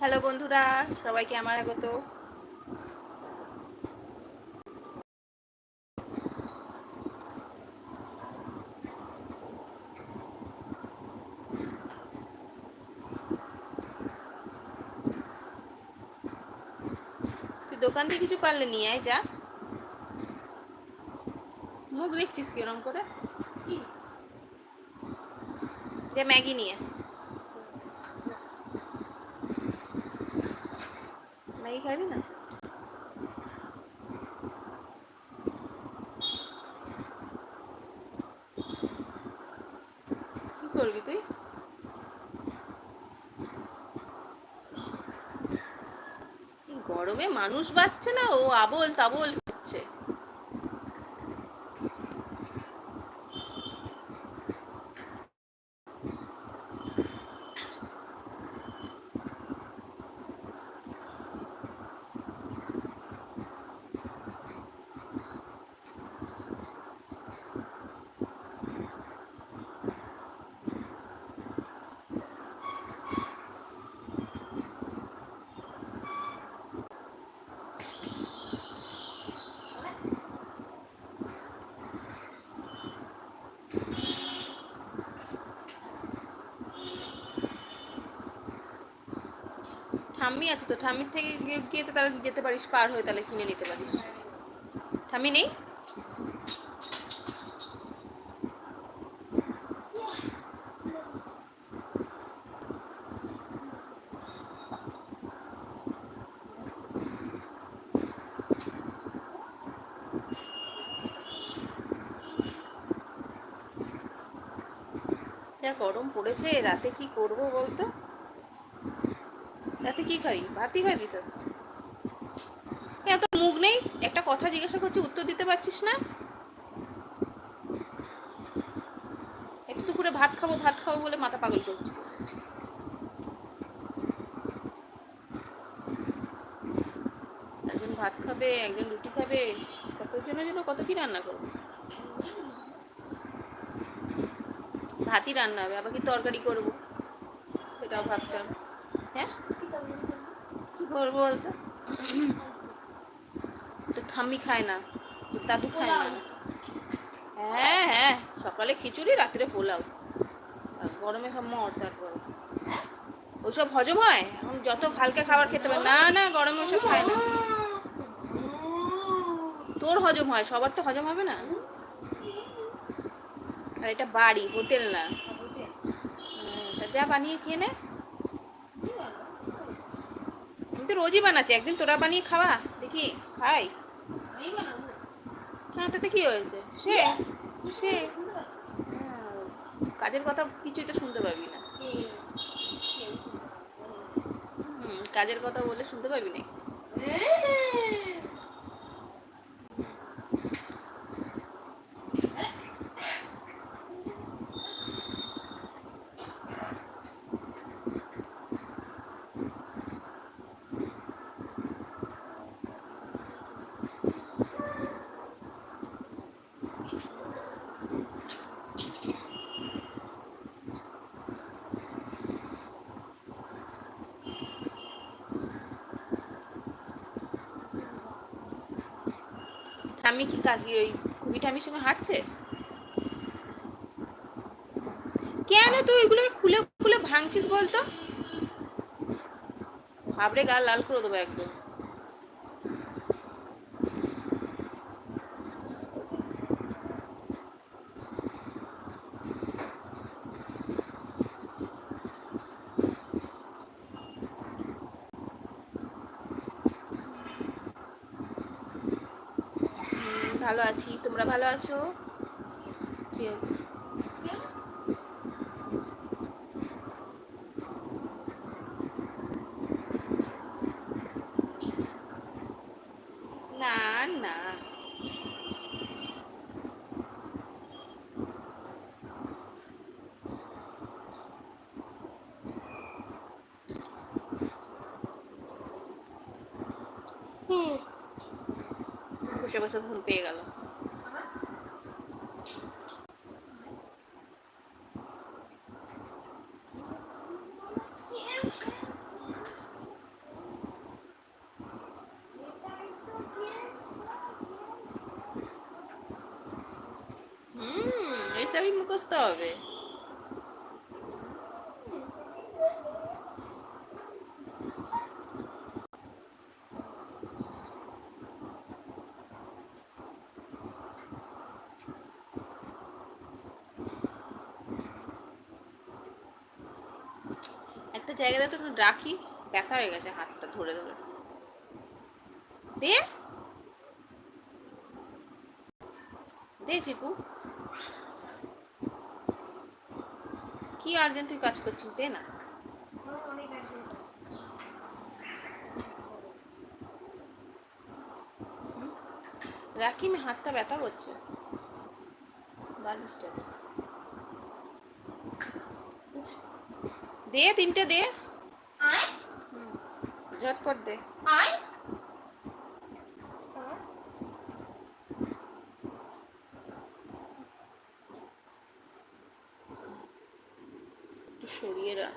Hello বন্ধুরা, সবাইকে আমার আগত। দোকান থেকে কিছু পারলে নিয়ে আয়, যা। মুখ দেখছিস কিরম করে? যে ম্যাগি নিয়ে ম্যাগি খাবি না কি করবি তুই গরমে মানুষ বাচ্চা না, ও আবল তাবল হচ্ছে ঠাম্মি আছে তো, ঠাম্মির থেকে গিয়ে তো তারা যেতে পারিস, পার হয়ে তাহলে কিনে নিতে পারিস। ঠাম্মি নেই? যা গরম পড়েছে, রাতে কি করব বলতো? রাতে কি খাবি? ভাতই খাবি তো। এত মুখ নেই? একটা কথা জিজ্ঞাসা করছি, উত্তর দিতে পারছিস না? একটু দুপুরে ভাত খাব ভাত খাব বলে মাথা পাগল করছিস। একজন ভাত খাবে, একজন রুটি খাবে, কতজনের জন্য কত কি রান্না করব? ভাতই রান্না হবে, আবার কি তরকারি করব? সেটাও ভাবতাম। হ্যাঁ? করব বলতো? তো ঠাম্মি খায় না তোর দাদু খায় না। হ্যাঁ হ্যাঁ সকালে খিচুড়ি রাত্রে পোলাও। গরমে সব মর তারপর। ওসব হজম হয়? এখন যত হালকা খাবার খেতে পারে না না গরমে ওসব খায় না। তোর হজম হয়? সবার তো হজম হবে না? আর এটা বাড়ি হোটেল না। হ্যাঁ, যা বানিয়ে খেয়ে নে আমি তো রোজই বানাচ্ছি। একদিন তোরা বানিয়ে খাওয়া দেখি খাই। হ্যাঁ তাতে কি হয়েছে? সে সে। হ্যাঁ, কাজের কথা কিছুই তো শুনতে পাবি না। হুম কাজের কথা বলে শুনতে পাবি না ঠাম্মি কি কাকি ওই খুকি ঠাম্মির সঙ্গে হাঁটছে? কেন তুই ওইগুলোকে খুলে খুলে ভাঙছিস বলতো? ভাবরে গা লাল করে দেবো একদম হুম, ভালো আছি। তোমরা ভালো আছো? বসে বসে ঘুম পেয়ে গেল। হম এসবই মুখস্থ হবে। একটা জায়গাতে একটু রাখি। ব্যথা হয়ে গেছে হাতটা ধরে ধরে। দে। চিকু। কি আর্জেন্ট তুই কাজ করছিস? দে না। রাখি হাতটা ব্যথা করছে। বালিশটা দে। দে তিনটে দে আয় ঝটপট দে আয় একটু সরিয়ে রাখ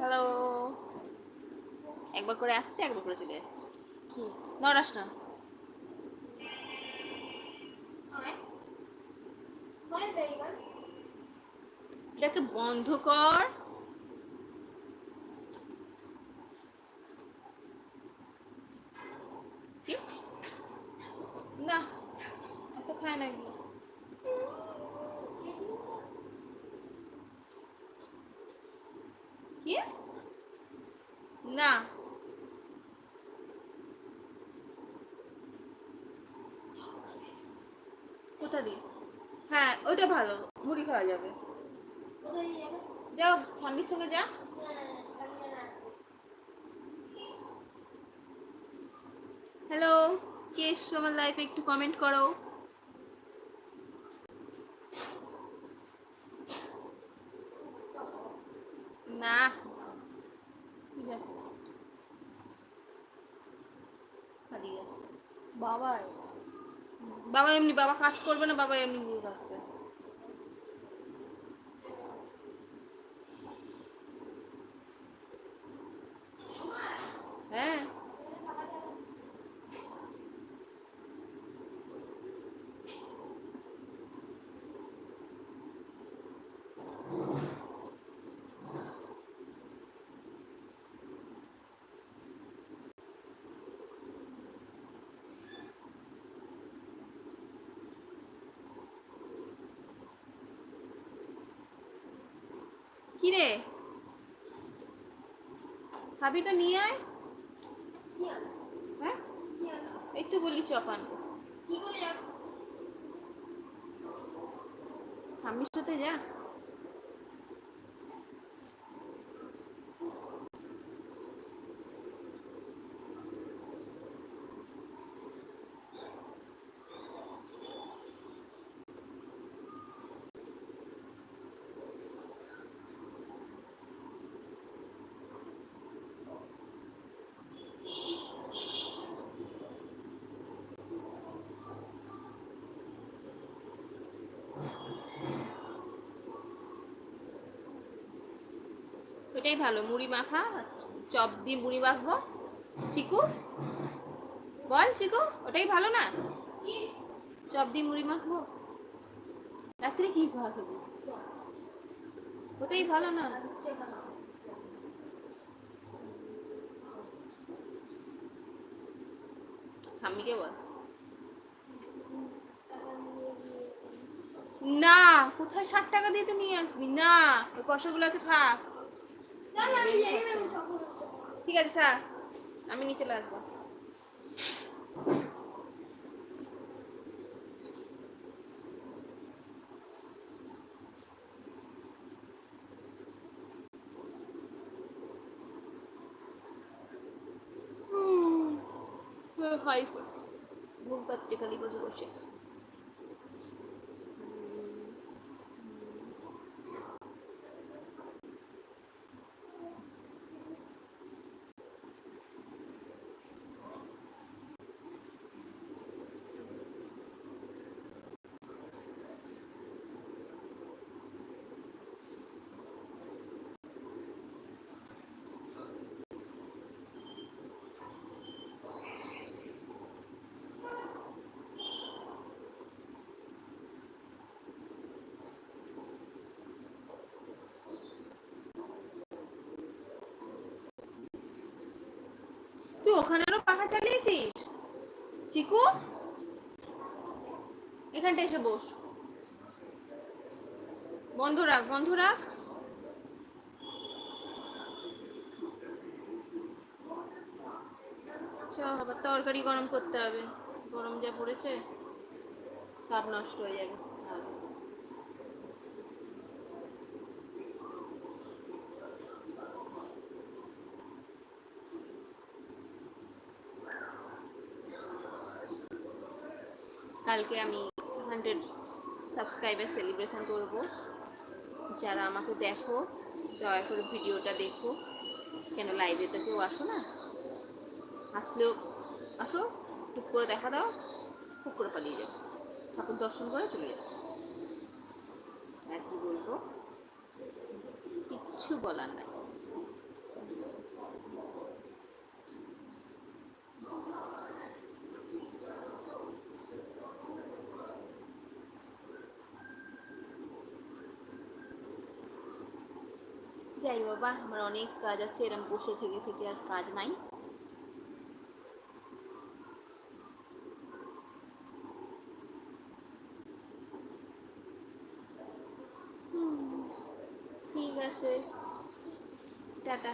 হ্যালো একবার করে আসছে একবার করে চলে যাচ্ছে। কি নরাস না এটাকে বন্ধ কর কি না এত খায় না এগুলো কি না কোথা দিয়ে হ্যাঁ ওইটা ভালো মুড়ি খাওয়া যাবে। যাও ঠাম্মির সঙ্গে যা। হ্যাঁ হ্যালো কে এসছো আমার লাইফে একটু কমেন্ট করো। না। ঠিক আছে। বাবা বাবা এমনি বাবা কাজ করবে না বাবা এমনি আসবে হ্যাঁ কি রে খাবি তো নিয়ে আয়। হ্যাঁ? এই তো বলি চপান। কি করে যা সাথে যা। ওইটাই ভালো। মুড়ি মাখা, চপ দিয়ে মুড়ি মাখবো। চিকু, বল চিকু, ওটাই ভালো না? চপ দিয়ে মুড়ি মাখবো? রাত্রে কি খাওয়া খাবি? ওটাই ভালো না? ঠাম্মিকে বল। না, কোথায় ষাট টাকা দিয়ে তো নিয়ে আসবি? না, ওই পয়সাগুলো আছে খা ঠিক আছে স্যার। আমি নিচে আসব। হাই। ঘুম পাচ্ছে খালি বসে বসে তুই ওখানেরও পাখা চালিয়েছিস? চিকু? এখানটা এসে বস। বন্ধ রাখ বন্ধ রাখ। আবার তরকারি গরম করতে হবে। গরম যা পড়েছে, সব নষ্ট হয়ে যাবে। কালকে আমি হান্ড্রেড সাবস্ক্রাইবার সেলিব্রেশন করব। যারা আমাকে দেখো, দয়া করে ভিডিওটা দেখো। কেন লাইভে তো কেউ আসো না? আসলেও আসো, টুক করে দেখা দাও, টুক করে পালিয়ে যাও। ঠাকুর দর্শন করে চলে যাও। আর কি বলব? কিচ্ছু বলার নাই। যাই বাবা, আমার অনেক কাজ আছে, এরম বসে থেকে থেকে আর কাজ নাই। ঠিক আছে। টাটা।